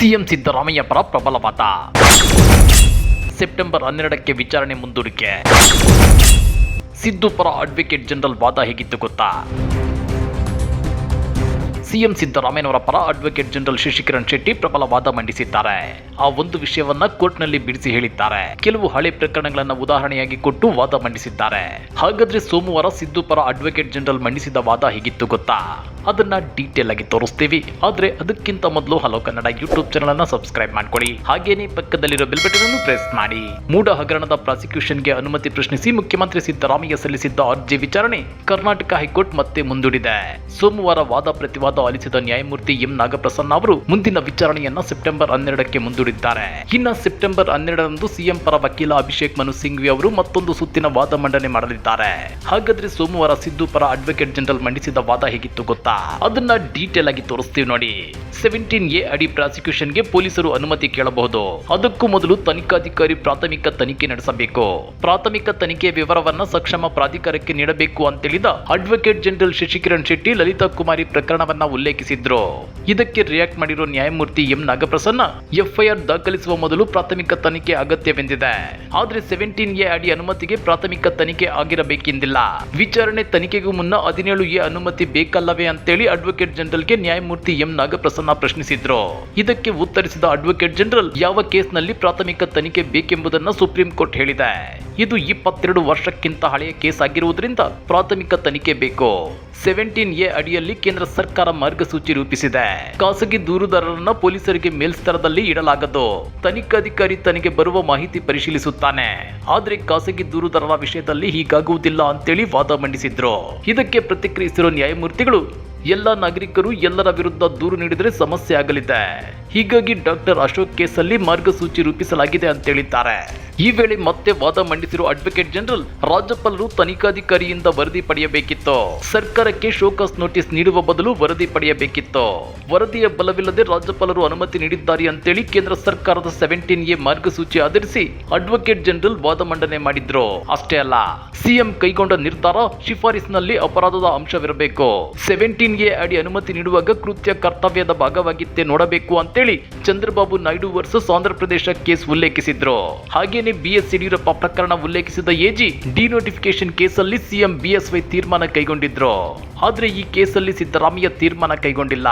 CM Siddaramaiah ಪರ ಪ್ರಬಲ ವಾದ ಸೆಪ್ಟೆಂಬರ್ ಹನ್ನೆರಡಕ್ಕೆ ವಿಚಾರಣೆ ಮುಂದೂಡಿಕೆ. ಸಿದ್ದು ಪರ ಅಡ್ವೊಕೇಟ್ ಜನರಲ್ ವಾದ ಹೇಗಿತ್ತು ಗೊತ್ತಾ? ಸಿಎಂ ಸಿದ್ದರಾಮಯ್ಯನವರ ಪರ ಅಡ್ವೊಕೇಟ್ ಜನರಲ್ ಶಶಿಕಿರಣ್ ಶೆಟ್ಟಿ ಪ್ರಬಲ ವಾದ ಮಂಡಿಸಿದ್ದಾರೆ. ಆ ಒಂದು ವಿಷಯವನ್ನ ಕೋರ್ಟ್ನಲ್ಲಿ ಬಿಡಿಸಿ ಹೇಳಿದ್ದಾರೆ. ಕೆಲವು ಹಳೆ ಪ್ರಕರಣಗಳನ್ನು ಉದಾಹರಣೆಯಾಗಿ ಕೊಟ್ಟು ವಾದ ಮಂಡಿಸಿದ್ದಾರೆ. ಹಾಗಾದ್ರೆ ಸೋಮವಾರ ಸಿದ್ದು ಪರ ಅಡ್ವೊಕೇಟ್ ಜನರಲ್ ಮಂಡಿಸಿದ ವಾದ ಹೇಗಿತ್ತು ಗೊತ್ತಾ? ಅದನ್ನ ಡೀಟೇಲ್ ಆಗಿ ತೋರಿಸ್ತೀವಿ. ಆದ್ರೆ ಅದಕ್ಕಿಂತ ಮೊದಲು ಹಲೋ ಕನ್ನಡ ಯೂಟ್ಯೂಬ್ ಚಾನಲ್ ಅನ್ನ ಸಬ್ಸ್ಕ್ರೈಬ್ ಮಾಡ್ಕೊಳ್ಳಿ. ಹಾಗೇನೇ ಪಕ್ಕದಲ್ಲಿರೋ ಬೆಲ್ ಬಟನ್ ಅನ್ನು ಪ್ರೆಸ್ ಮಾಡಿ. ಮೂಡ ಹಗರಣದ ಪ್ರಾಸಿಕ್ಯೂಷನ್ಗೆ ಅನುಮತಿ ಪ್ರಶ್ನಿಸಿ ಮುಖ್ಯಮಂತ್ರಿ ಸಿದ್ದರಾಮಯ್ಯ ಸಲ್ಲಿಸಿದ್ದ ಅರ್ಜಿ ವಿಚಾರಣೆ ಕರ್ನಾಟಕ ಹೈಕೋರ್ಟ್ ಮತ್ತೆ ಮುಂದೂಡಿದೆ. ಸೋಮವಾರ ವಾದ ಪ್ರತಿವಾದ ಆಲಿಸಿದ ನ್ಯಾಯಮೂರ್ತಿ ಎಂ ನಾಗಪ್ರಸನ್ನ ಅವರು ಮುಂದಿನ ವಿಚಾರಣೆಯನ್ನ ಸೆಪ್ಟೆಂಬರ್ ಹನ್ನೆರಡಕ್ಕೆ ಮುಂದೂಡಿದ್ದಾರೆ. ಇನ್ನ ಸೆಪ್ಟೆಂಬರ್ ಹನ್ನೆರಡರಂದು ಸಿಎಂ ಪರ ವಕೀಲ ಅಭಿಷೇಕ್ ಮನು ಸಿಂಘ್ವಿ ಅವರು ಮತ್ತೊಂದು ಸುತ್ತಿನ ವಾದ ಮಂಡನೆ ಮಾಡಲಿದ್ದಾರೆ. ಹಾಗಾದ್ರೆ ಸೋಮವಾರ ಸಿದ್ದು ಪರ ಅಡ್ವೊಕೇಟ್ ಜನರಲ್ ಮಂಡಿಸಿದ ವಾದ ಹೇಗಿತ್ತು ಗೊತ್ತಾ? ಅದನ್ನ ಡೀಟೇಲ್ ಆಗಿ ತೋರಿಸ್ತೀವಿ ನೋಡಿ. ಸೆವೆಂಟೀನ್ ಎ ಅಡಿ ಪ್ರಾಸಿಕ್ಯೂಷನ್ಗೆ ಪೊಲೀಸರು ಅನುಮತಿ ಕೇಳಬಹುದು. ಅದಕ್ಕೂ ಮೊದಲು ತನಿಖಾಧಿಕಾರಿ ಪ್ರಾಥಮಿಕ ತನಿಖೆ ನಡೆಸಬೇಕು. ಪ್ರಾಥಮಿಕ ತನಿಖೆ ವಿವರವನ್ನ ಸಕ್ಷಮ ಪ್ರಾಧಿಕಾರಕ್ಕೆ ನೀಡಬೇಕು ಅಂತೇಳಿದ ಅಡ್ವೊಕೇಟ್ ಜನರಲ್ ಶಶಿಕಿರಣ್ ಶೆಟ್ಟಿ ಲಲಿತಾ ಕುಮಾರಿ ಪ್ರಕರಣವನ್ನ ಉಲ್ಲೇಖಿಸಿದ್ರು. ಇದಕ್ಕೆ ರಿಯಾಕ್ಟ್ ಮಾಡಿರೋ ನ್ಯಾಯಮೂರ್ತಿ ಎಂ ನಾಗಪ್ರಸನ್ನ ಎಫ್ಐಆರ್ ದಾಖಲಿಸುವ ಮೊದಲು ಪ್ರಾಥಮಿಕ ತನಿಖೆ ಅಗತ್ಯವೆಂದಿದೆ. ಆದ್ರೆ ಸೆವೆಂಟೀನ್ ಎ ಅಡಿ ಅನುಮತಿಗೆ ಪ್ರಾಥಮಿಕ ತನಿಖೆ ಆಗಿರಬೇಕೆಂದಿಲ್ಲ. ವಿಚಾರಣೆ ತನಿಖೆಗೂ ಮುನ್ನ ಹದಿನೇಳು ಎ ಅನುಮತಿ ಬೇಕಲ್ಲವೇ ಅಂತೇಳಿ ಅಡ್ವೊಕೇಟ್ ಜನರಲ್ಗೆ ನ್ಯಾಯಮೂರ್ತಿ ಎಂ ನಾಗಪ್ರಸನ್ನ ಪ್ರಶ್ನಿಸಿದ್ರು. ಇದಕ್ಕೆ ಉತ್ತರಿಸಿದ ಅಡ್ವೊಕೇಟ್ ಜನರಲ್ ಯಾವ ಕೇಸ್ನಲ್ಲಿ ಪ್ರಾಥಮಿಕ ತನಿಖೆ ಬೇಕೆಂಬುದನ್ನು ಸುಪ್ರೀಂ ಕೋರ್ಟ್ ಹೇಳಿದೆ. ಇದು ಇಪ್ಪತ್ತೆರಡು ವರ್ಷಕ್ಕಿಂತ ಹಳೆಯ ಕೇಸ್ ಆಗಿರುವುದರಿಂದ ಪ್ರಾಥಮಿಕ ತನಿಖೆ ಬೇಕು. ಸೆವೆಂಟೀನ್ ಎ ಅಡಿಯಲ್ಲಿ ಕೇಂದ್ರ ಸರ್ಕಾರ ಮಾರ್ಗಸೂಚಿ ರೂಪಿಸಿದೆ. ಖಾಸಗಿ ದೂರುದಾರರನ್ನ ಪೊಲೀಸರಿಗೆ ಮೇಲ್ಸ್ತರದಲ್ಲಿ ಇಡಲಾಗದು. ತನಿಖಾಧಿಕಾರಿ ತನಗೆ ಬರುವ ಮಾಹಿತಿ ಪರಿಶೀಲಿಸುತ್ತಾನೆ. ಆದ್ರೆ ಖಾಸಗಿ ದೂರುದಾರರ ವಿಷಯದಲ್ಲಿ ಹೀಗಾಗುವುದಿಲ್ಲ ಅಂತೇಳಿ ವಾದ ಮಂಡಿಸಿದ್ರು. ಇದಕ್ಕೆ ಪ್ರತಿಕ್ರಿಯಿಸಿರುವ ನ್ಯಾಯಮೂರ್ತಿಗಳು ಎಲ್ಲ ನಾಗರಿಕರು ಎಲ್ಲರ ವಿರುದ್ಧ ದೂರು ನೀಡಿದರೆ ಸಮಸ್ಯೆ ಆಗಲಿದೆ. ಹೀಗಾಗಿ ಡಾಕ್ಟರ್ ಅಶೋಕ್ ಕೇಸಲ್ಲಿ ಮಾರ್ಗಸೂಚಿ ರೂಪಿಸಲಾಗಿದೆ ಅಂತ ಹೇಳಿದ್ದಾರೆ. ಈ ವೇಳೆ ಮತ್ತೆ ವಾದ ಮಂಡಿಸಿರುವ ಅಡ್ವೊಕೇಟ್ ಜನರಲ್ ರಾಜ್ಯಪಾಲರು ತನಿಖಾಧಿಕಾರಿಯಿಂದ ವರದಿ ಪಡೆಯಬೇಕಿತ್ತು. ಸರ್ಕಾರಕ್ಕೆ ಶೋಕಾಸ್ ನೋಟಿಸ್ ನೀಡುವ ಬದಲು ವರದಿ ಪಡೆಯಬೇಕಿತ್ತು. ವರದಿಯ ಬಲವಿಲ್ಲದೆ ರಾಜ್ಯಪಾಲರು ಅನುಮತಿ ನೀಡಿದ್ದಾರೆ ಅಂತೇಳಿ ಕೇಂದ್ರ ಸರ್ಕಾರದ ಸೆವೆಂಟೀನ್ ಎ ಮಾರ್ಗಸೂಚಿ ಆಧರಿಸಿ ಅಡ್ವೊಕೇಟ್ ಜನರಲ್ ವಾದ ಮಂಡನೆ ಮಾಡಿದ್ರು. ಅಷ್ಟೇ ಅಲ್ಲ, ಸಿಎಂ ಕೈಗೊಂಡ ನಿರ್ಧಾರ ಶಿಫಾರಸಿನಲ್ಲಿ ಅಪರಾಧದ ಅಂಶವಿರಬೇಕು. ಸೆವೆಂಟೀನ್ ಎ ಅಡಿ ಅನುಮತಿ ನೀಡುವಾಗ ಕೃತ್ಯ ಕರ್ತವ್ಯದ ಭಾಗವಾಗಿತ್ತೇ ನೋಡಬೇಕು ಅಂತೇಳಿ ಚಂದ್ರಬಾಬು ನಾಯ್ಡು ವರ್ಸಸ್ ಆಂಧ್ರಪ್ರದೇಶ ಕೇಸ್ ಉಲ್ಲೇಖಿಸಿದ್ರು. ಹಾಗೇನೆ ಬಿಎಸ್ ಯಡಿಯೂರಪ್ಪ ಪ್ರಕರಣ ಉಲ್ಲೇಖಿಸಿದ ಎಜಿ ಡಿನೋಟಿಫಿಕೇಶನ್ ಕೇಸಲ್ಲಿ ಸಿಎಂ ಬಿಎಸ್ವೈ ತೀರ್ಮಾನ ಕೈಗೊಂಡಿದ್ರು. ಆದ್ರೆ ಈ ಕೇಸಲ್ಲಿ ಸಿದ್ದರಾಮಯ್ಯ ತೀರ್ಮಾನ ಕೈಗೊಂಡಿಲ್ಲ.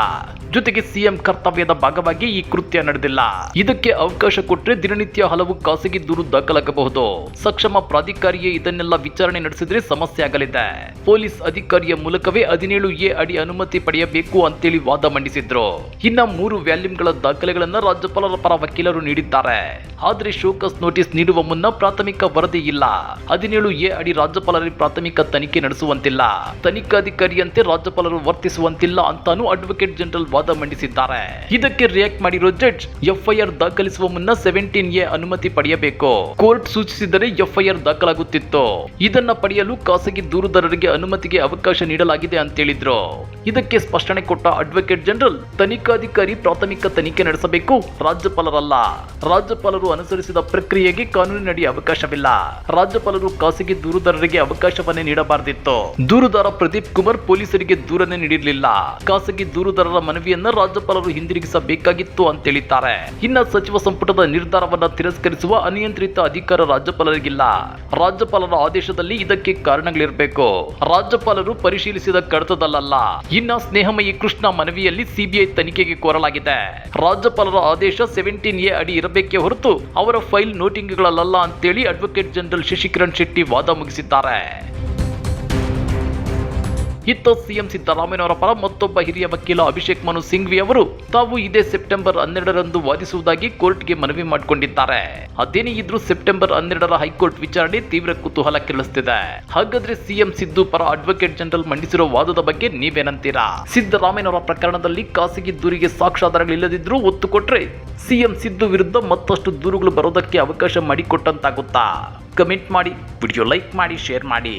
ಜೊತೆಗೆ ಸಿಎಂ ಕರ್ತವ್ಯದ ಭಾಗವಾಗಿ ಈ ಕೃತ್ಯ ನಡೆದಿಲ್ಲ. ಇದಕ್ಕೆ ಅವಕಾಶ ಕೊಟ್ಟರೆ ದಿನನಿತ್ಯ ಹಲವು ಖಾಸಗಿ ದೂರು ದಾಖಲಾಗಬಹುದು. ಸಕ್ಷಮ ಪ್ರಾಧಿಕಾರಿಯೇ ಇದನ್ನೆಲ್ಲ ವಿಚಾರಣೆ ನಡೆಸಿದ್ರೆ ಸಮಸ್ಯೆ ಆಗಲಿದೆ. ಪೊಲೀಸ್ ಅಧಿಕಾರಿಯ ಮೂಲಕವೇ ಹದಿನೇಳು ಎ ಅಡಿ ಅನುಮತಿ ಪಡೆಯಬೇಕು ಅಂತೇಳಿ ವಾದ ಮಂಡಿಸಿದ್ರು. ಇನ್ನ ಮೂರು ವ್ಯಾಲ್ಯೂಮ್ಗಳ ದಾಖಲೆಗಳನ್ನ ರಾಜ್ಯಪಾಲರ ಪರ ವಕೀಲರು ನೀಡಿದ್ದಾರೆ. ಆದ್ರೆ ಶೋಕಸ್ ನೋಟಿಸ್ ನೀಡುವ ಮುನ್ನ ಪ್ರಾಥಮಿಕ ವರದಿ ಇಲ್ಲ. ಹದಿನೇಳು ಎ ಅಡಿ ರಾಜ್ಯಪಾಲರಿಗೆ ಪ್ರಾಥಮಿಕ ತನಿಖೆ ನಡೆಸುವಂತಿಲ್ಲ. ತನಿಖಾಧಿಕಾರಿಯಂತೆ ರಾಜ್ಯಪಾಲರು ವರ್ತಿಸುವಂತಿಲ್ಲ ಅಂತಾನು ಅಡ್ವೊಕೇಟ್ ಜನರಲ್ ವಾದ ಮಂಡಿಸಿದ್ದಾರೆ. ಇದಕ್ಕೆ ರಿಯಾಕ್ಟ್ ಮಾಡಿರೋ ಜಡ್ಜ್ ಎಫ್ಐಆರ್ ದಾಖಲಿಸುವ ಮುನ್ನ ಸೆವೆಂಟೀನ್ ಎ ಅನುಮತಿ ಪಡೆಯಬೇಕು. ಕೋರ್ಟ್ ಸೂಚಿಸಿದರೆ ಎಫ್ಐಆರ್ ದಾಖಲಾಗುತ್ತಿತ್ತು. ಇದನ್ನ ಪಡೆಯಲು ಖಾಸಗಿ ದೂರುದಾರರಿಗೆ ಅನುಮತಿಗೆ ಅವಕಾಶ ನೀಡಲಾಗಿದೆ ಅಂತೇಳಿದ್ರು ಇದಕ್ಕೆ ಸ್ಪಷ್ಟನೆ ಕೊಟ್ಟ ಅಡ್ವೊಕೇಟ್ ಜನರಲ್ ತನಿಖಾಧಿಕಾರಿ ಪ್ರಾಥಮಿಕ ತನಿಖೆ ನಡೆಸಬೇಕು, ರಾಜ್ಯಪಾಲರಲ್ಲ. ರಾಜ್ಯಪಾಲರು ಅನುಸರಿಸಿದ ಪ್ರಕ್ರಿಯೆಗೆ ಕಾನೂನಿನಡಿ ಅವಕಾಶವಿಲ್ಲ. ರಾಜ್ಯಪಾಲರು ಖಾಸಗಿ ದೂರುದಾರರಿಗೆ ಅವಕಾಶವನ್ನೇ ನೀಡಬಾರದಿತ್ತು. ದೂರುದಾರ ಪ್ರದೀಪ್ ಕುಮಾರ್ ಪೊಲೀಸರಿಗೆ ದೂರನ್ನೇ ನೀಡಿರಲಿಲ್ಲ. ಖಾಸಗಿ ದೂರುದಾರರ ಮನವಿಯನ್ನ ರಾಜ್ಯಪಾಲರು ಹಿಂದಿರುಗಿಸಬೇಕಾಗಿತ್ತು ಅಂತ ಹೇಳಿದ್ದಾರೆ. ಇನ್ನ ಸಚಿವ ಸಂಪುಟದ ನಿರ್ಧಾರವನ್ನ ತಿರಸ್ಕರಿಸುವ ಅನಿಯಂತ್ರಿತ ಅಧಿಕಾರ ರಾಜ್ಯಪಾಲರಿಗಿಲ್ಲ. ರಾಜ್ಯಪಾಲರ ಆದೇಶದಲ್ಲಿ ಇದಕ್ಕೆ ಕಾರಣಗಳಿರಬೇಕು. ರಾಜ್ಯಪಾಲರು ಪರಿಶೀಲಿಸಿದ ಕಡತದಲ್ಲ ಇನ್ನ ಸ್ನೇಹಮಯಿ ಕೃಷ್ಣ ಮನವಿಯಲ್ಲಿ ಸಿಬಿಐ ತನಿಖೆಗೆ ಕೋರಲಾಗಿದೆ. ರಾಜ್ಯಪಾಲರ ಆದೇಶ ಸೆವೆಂಟೀನ್ ಎ ಅಡಿ ಇರಬೇಕೇ ಹೊರತು ಅವರ ಫೈಲ್ ನೋಟಿಂಗ್ಗಳಲ್ಲ ಅಂತೇಳಿ ಅಡ್ವೊಕೇಟ್ ಜನರಲ್ ಶಶಿಕಿರಣ್ ಶೆಟ್ಟಿ ವಾದ ಮುಗಿಸಿದ್ದಾರೆ. ಇತ್ತ ಸಿಎಂ ಸಿದ್ದರಾಮಯ್ಯನವರ ಪರ ಮತ್ತೊಬ್ಬ ಹಿರಿಯ ವಕೀಲ ಅಭಿಷೇಕ್ ಮನು ಸಿಂಘ್ವಿ ಅವರು ತಾವು ಇದೇ ಸೆಪ್ಟೆಂಬರ್ ಹನ್ನೆರಡರಂದು ವಾದಿಸುವುದಾಗಿ ಕೋರ್ಟ್ಗೆ ಮನವಿ ಮಾಡಿಕೊಂಡಿದ್ದಾರೆ. ಅದೇನೇ ಇದ್ರೂ ಸೆಪ್ಟೆಂಬರ್ ಹನ್ನೆರಡರ ಹೈಕೋರ್ಟ್ ವಿಚಾರಣೆ ತೀವ್ರ ಕುತೂಹಲ ಕೆಳಿಸ್ತಿದೆ ಹಾಗಾದ್ರೆ ಸಿಎಂ ಸಿದ್ದು ಪರ ಅಡ್ವೊಕೇಟ್ ಜನರಲ್ ಮಂಡಿಸಿರುವ ವಾದದ ಬಗ್ಗೆ ನೀವೇನಂತೀರಾ? ಸಿದ್ದರಾಮಯ್ಯನವರ ಪ್ರಕರಣದಲ್ಲಿ ಖಾಸಗಿ ದೂರಿಗೆ ಸಾಕ್ಷ್ಯಾಧಾರಗಳಿಲ್ಲದಿದ್ರೂ ಒತ್ತು ಕೊಟ್ರೆ ಸಿಎಂ ಸಿದ್ದು ವಿರುದ್ಧ ಮತ್ತಷ್ಟು ದೂರುಗಳು ಬರೋದಕ್ಕೆ ಅವಕಾಶ ಮಾಡಿಕೊಟ್ಟಂತಾಗುತ್ತಾ? ಕಮೆಂಟ್ ಮಾಡಿ, ವಿಡಿಯೋ ಲೈಕ್ ಮಾಡಿ, ಶೇರ್ ಮಾಡಿ.